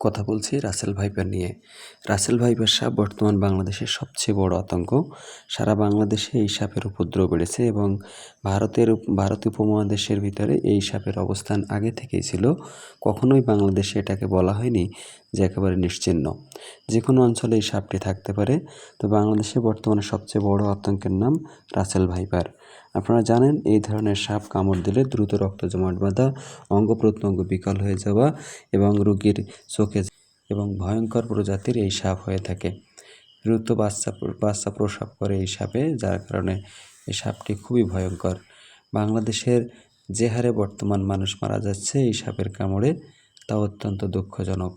কথা বলছি Russell viper নিয়ে। রাসেল ভাইপার সাপ বর্তমান বাংলাদেশের সবচেয়ে বড় আতঙ্ক। সারা বাংলাদেশে এই সাপের উপদ্রব বেড়েছে এবং ভারতের ভারত উপমহাদেশের ভিতরে এই সাপের অবস্থান আগে থেকেই ছিল। কখনোই বাংলাদেশে এটাকে বলা হয়নি যে একেবারে নিশ্চিহ্ন যে কোনো অঞ্চলে এই সাপটি থাকতে পারে। তো বাংলাদেশে বর্তমানে সবচেয়ে বড় আতঙ্কের নাম রাসেল ভাইপার। আপনারা জানেন, এই ধরনের সাপ কামড় দিলে দ্রুত রক্ত জমাট বাঁধা, অঙ্গ প্রত্যঙ্গ বিকল হয়ে যাওয়া এবং রোগীর চোখে এবং ভয়ঙ্কর প্রজাতির এই সাপ হয়ে থাকে। দ্রুত বাচ্চা বাচ্চা প্রসাব করে এই সাপে, যার কারণে এই সাপটি খুবই ভয়ঙ্কর। বাংলাদেশের যে হারে বর্তমান মানুষ মারা যাচ্ছে এই সাপের কামড়ে তা অত্যন্ত দুঃখজনক।